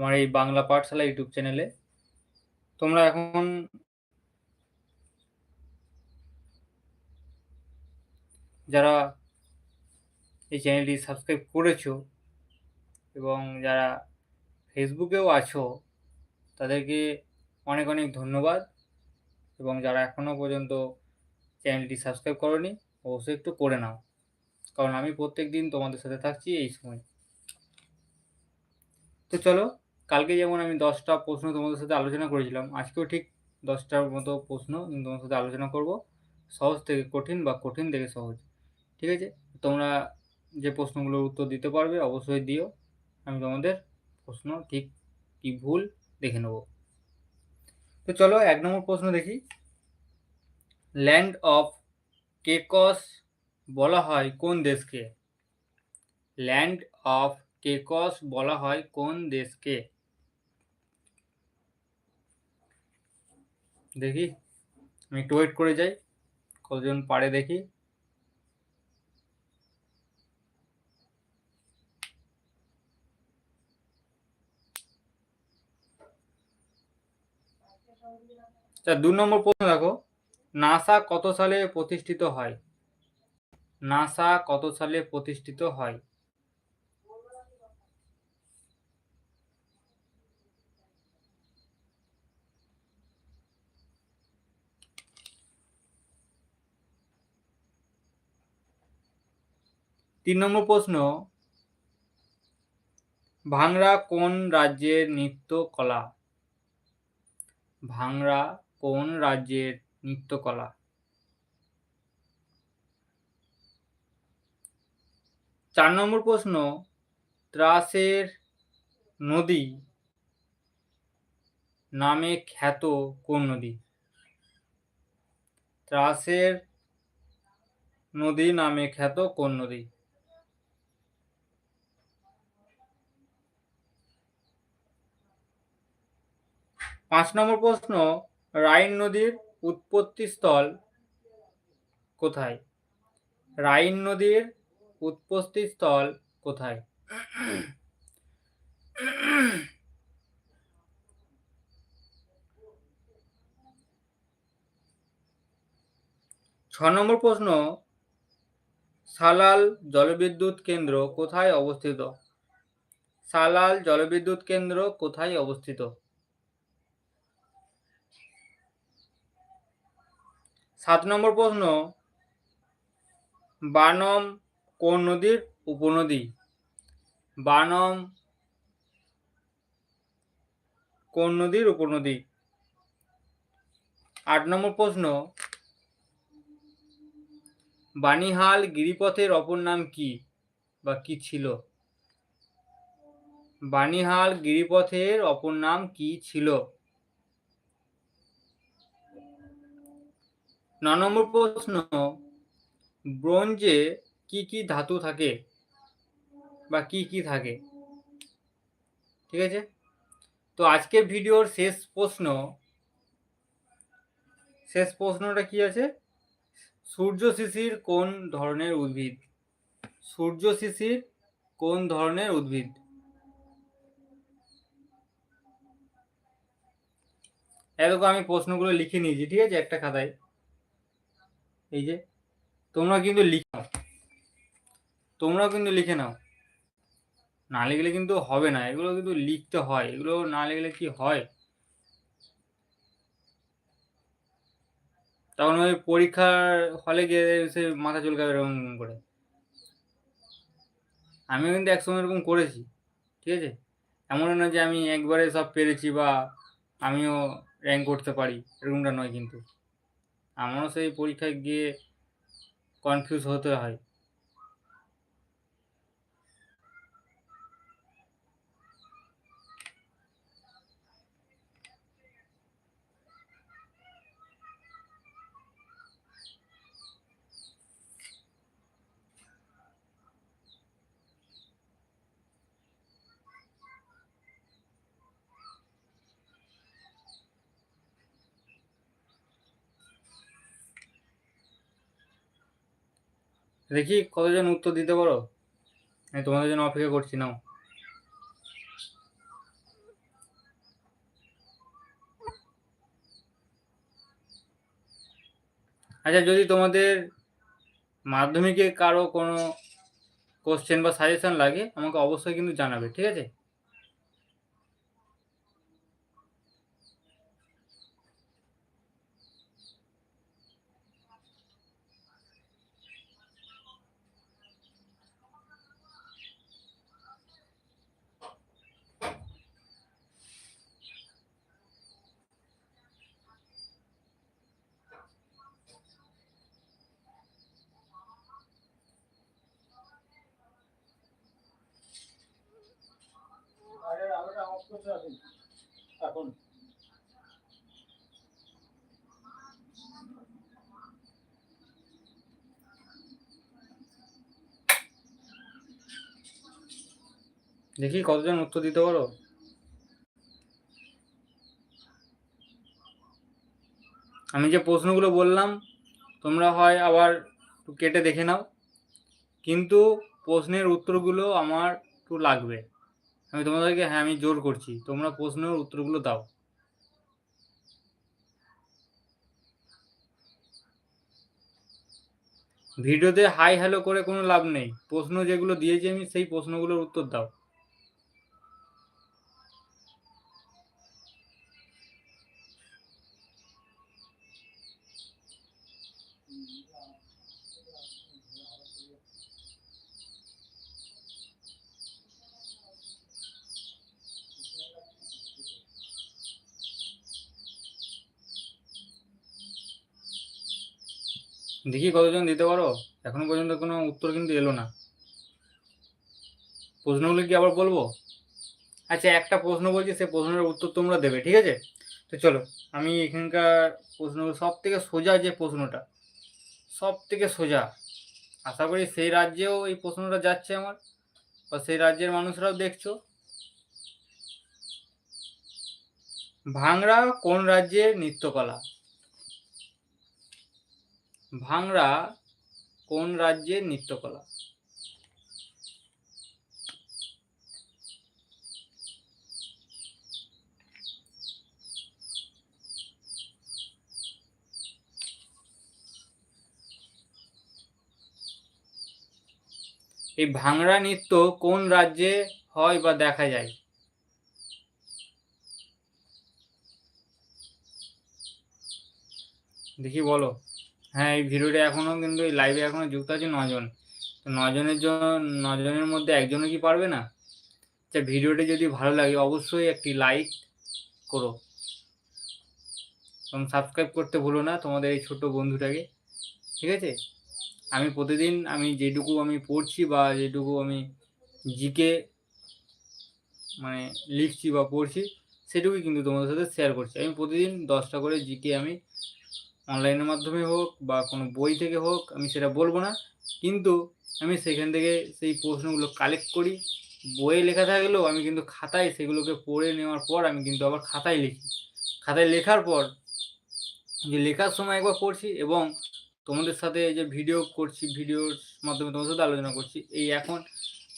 আমার এই বাংলা পাঠশালা ইউটিউব চ্যানেলে। তোমরা এখন যারা এই চ্যানেলটি সাবস্ক্রাইব করেছ এবং যারা ফেসবুকেও আছো, তাদেরকে অনেক অনেক ধন্যবাদ। এবং যারা এখনও পর্যন্ত চ্যানেলটি সাবস্ক্রাইব করনি, অবশ্যই একটু করে নাও। কারণ আমি প্রত্যেক দিন তোমাদের সাথে থাকছি এই সময়। তো চলো কালকে যেমন আমি দশটা প্রশ্ন তোমাদের সাথে আলোচনা করেছিলাম, আজকেও ঠিক দশটার মতো প্রশ্ন আমি তোমাদের সাথে আলোচনা করব। সহজ থেকে কঠিন বা কঠিন থেকে সহজ, ঠিক আছে? তোমরা যে প্রশ্নগুলোর উত্তর দিতে পারবে অবশ্যই দিও, আমি তোমাদের প্রশ্ন ঠিক কি ভুল দেখে নেব। তো চলো এক নম্বর প্রশ্ন দেখি। ল্যান্ড অফ কেকস বলা হয় কোন দেশকে? ল্যান্ড অফ কেকস বলা হয় কোন দেশকে? দেখি। আমি একটু ওয়েট করে যাই। কতজন পারে দেখি। আচ্ছা দু নম্বর প্রশ্ন দেখো। নাসা কত সালে প্রতিষ্ঠিত হয়? নাসা কত সালে প্রতিষ্ঠিত হয়? তিন নম্বর প্রশ্ন, ভাংরা কোন রাজ্যের নৃত্য কলা ভাংরা কোন রাজ্যের নৃত্যকলা? চার নম্বর প্রশ্ন, ত্রাসের নদী নামে খ্যাত কোন নদী? ত্রাসের নদী নামে খ্যাত কোন নদী? পাঁচ নম্বর প্রশ্ন, রাইন নদীর উৎপত্তিস্থল কোথায়? রাইন নদীর উৎপত্তিস্থল কোথায়? ছ নম্বর প্রশ্ন, সালাল জলবিদ্যুৎ কেন্দ্র কোথায় অবস্থিত? সালাল জলবিদ্যুৎ কেন্দ্র কোথায় অবস্থিত? সাত নম্বর প্রশ্ন, বানম কোন নদীর উপনদী? বানম কোন নদীর উপনদী? আট নম্বর প্রশ্ন, বানিহাল গিরিপথের অপর নাম কি বা কি ছিল? বানিহাল গিরিপথের অপর নাম কি ছিল? ন নম্বর প্রশ্ন, ব্রোঞ্জে কি কি ধাতু থাকে? বা কি কি থাকে? ঠিক আছে? তো আজকের ভিডিওর শেষ প্রশ্ন, শেষ প্রশ্নটা কি আছে? সূর্য শিশির কোন ধরনের উদ্ভিদ? সূর্য শিশির কোন ধরনের উদ্ভিদ? এরকম আমি প্রশ্নগুলো লিখে নিয়েছি, ঠিক আছে? একটা খাতায়। এই যে, তোমরা কিন্তু লিখে নাও। তোমরাও কিন্তু লিখে নাও। না লিখলে কিন্তু হবে না, এগুলো কিন্তু লিখতে হয়, এগুলো না লিখলে কি হয়? তখন ওই পরীক্ষার হলে গিয়ে সে মাথা চুলকাবে এরকম করে। আমিও কিন্তু একসময় এরকম করেছি, ঠিক আছে? এমন না যে আমি একবারে সব পেরেছি বা আমিও র্যাঙ্ক করতে পারি, এরকমটা নয় কিন্তু। আমারও সেই পরীক্ষায় গিয়ে কনফিউজ হতে হয়। দেখি কতজন উত্তর দিতে পারো? আমি তোমাদের জন্য অপেক্ষা করছি, নাও। আচ্ছা যদি তোমাদের মাধ্যমিকে কারও কোনো কোশ্চেন বা সাজেশন লাগে, আমাকে অবশ্যই কিন্তু জানাবে, ঠিক আছে? হবে এখন। দেখি কতজন উত্তর দিতে পারো? আমি যে প্রশ্নগুলো বললাম, তোমরা হয় আবার কেটে দেখে নাও। কিন্তু প্রশ্নের উত্তরগুলো আমার একটু লাগবে। আমি তোমাদেরকে হ্যাঁ আমি জোর করছি। তোমরা প্রশ্নের উত্তরগুলো দাও। ভিডিওতে হাই হ্যালো করে কোনো লাভ নেই। প্রশ্ন যেগুলো দিয়েছি আমি, সেই প্রশ্নগুলোর উত্তর দাও। দেখি কতজন দিতে পারো? এখনও পর্যন্ত কোনো উত্তর কিন্তু এলো না। প্রশ্নগুলো কি আবার বলব? আচ্ছা একটা প্রশ্ন বলছি সেই প্রশ্নের উত্তর তোমরা দেবে, ঠিক আছে? তো চলো, আমি এখানকার প্রশ্নগুলো সব থেকে সোজা যে প্রশ্নটা সব থেকে সোজা। আশা করি সেই রাজ্যেও এই প্রশ্নটা যাচ্ছে আমার, বা সেই রাজ্যের মানুষরাও দেখছ। ভাংরা কোন রাজ্যের নৃত্যকলা? ভাংরা কোন রাজ্যের নৃত্যকলা? এই ভাংরা নৃত্য কোন রাজ্যে হয় বা দেখা যায়? দেখি বলো। হ্যাঁ এই ভিডিওটা এখনও কিন্তু এই লাইভে এখনও যুক্ত আছে নজন। তো নজনের জন্য নজনের মধ্যে একজনও কি পারবে না? আচ্ছা ভিডিওটি যদি ভালো লাগে অবশ্যই একটি লাইক করো। এবং সাবস্ক্রাইব করতে ভুলো না তোমাদের এই ছোট বন্ধুটাকে, ঠিক আছে? আমি প্রতিদিন আমি যেটুকু আমি পড়ছি বা যেটুকু আমি জিকে মানে লিখছি বা পড়ছি, সেটুকুই কিন্তু তোমাদের সাথে শেয়ার করছি। আমি প্রতিদিন দশটা করে জিকে আমি অনলাইনের মাধ্যমে হোক বা কোনো বই থেকে হোক, আমি সেটা বলব না। কিন্তু আমি সেখান থেকে সেই প্রশ্নগুলো কালেক্ট করি। বইয়ে লেখা থাকলেও আমি কিন্তু খাতায় সেগুলোকে পড়ে নেওয়ার পর আমি কিন্তু আবার খাতায় লিখি। খাতায় লেখার পর যে লেখার সময় একবার পড়ছি এবং তোমাদের সাথে যে ভিডিও করছি ভিডিওর মাধ্যমে তোমাদের সাথে আলোচনা করছি, এই এখন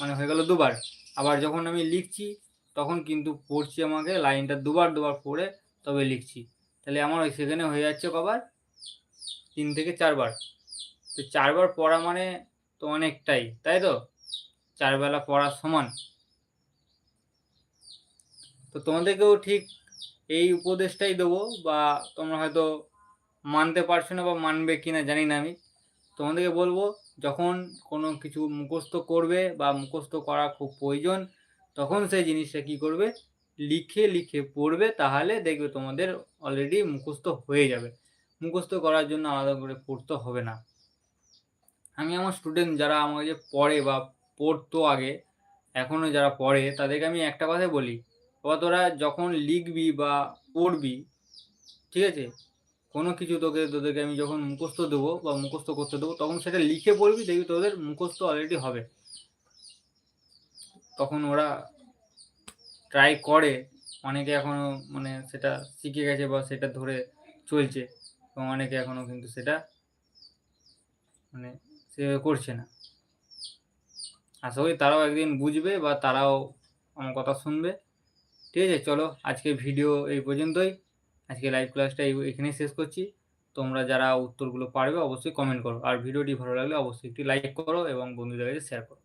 মানে হয়ে গেল দুবার। আবার যখন আমি লিখছি, তখন কিন্তু পড়ছি আমাকে লাইনটা দুবার দুবার পড়ে তবে লিখছি। তাহলে আমার সেখানে হয়ে যাচ্ছে কবার তিন থেকে চারবার। তো চারবার পড়া মানে তো অনেকটাই, তাই তো? চারবেলা পড়ার সমান। তো তোমাদেরকেও ঠিক এই উপদেশটাই দেবো বা তোমরা হয়তো মানতে পারছ না বা মানবে কি না জানি না আমি। তোমাদেরকে বলব, যখন কোনো কিছু মুখস্থ করবে বা মুখস্থ করা খুব প্রয়োজন, তখন সেই জিনিসটা কি করবে? লিখে লিখে পড়বে, তাহলে দেখবে তোমাদের অলরেডি মুখস্থ হয়ে যাবে। মুখস্থ করার জন্য আলাদা করে পড়তে হবে না। আমি আমার স্টুডেন্ট যারা আমাকে যে পড়ে বা পড়তো আগে এখনও যারা পড়ে, তাদেরকে আমি একটা কথাই বলি, বাবা, তোরা যখন লিখবি বা পড়বি, ঠিক আছে? কোনো কিছু তোকে, তোদেরকে আমি যখন মুখস্থ দেবো বা মুখস্থ করতে দেবো, তখন সেটা লিখে পড়বি, দেখবি তোদের মুখস্থ অলরেডি হবে। তখন ওরা ট্রাই করে, অনেকে এখনও মানে সেটা শিখে গেছে বা সেটা ধরে চলছে। এবং অনেকে এখনও কিন্তু সেটা মানে সেভাবে করছে না আশা করি তারাও একদিন বুঝবে বা তারাও আমার কথা শুনবে ঠিক আছে, চলো আজকে ভিডিও এই পর্যন্তই আজকে লাইভ ক্লাসটা এখানেই শেষ করছি তোমরা যারা উত্তরগুলো পারবে অবশ্যই কমেন্ট করো। আর ভিডিওটি ভালো লাগলে অবশ্যই একটি লাইক করো এবং বন্ধুদের কাছে শেয়ার করো।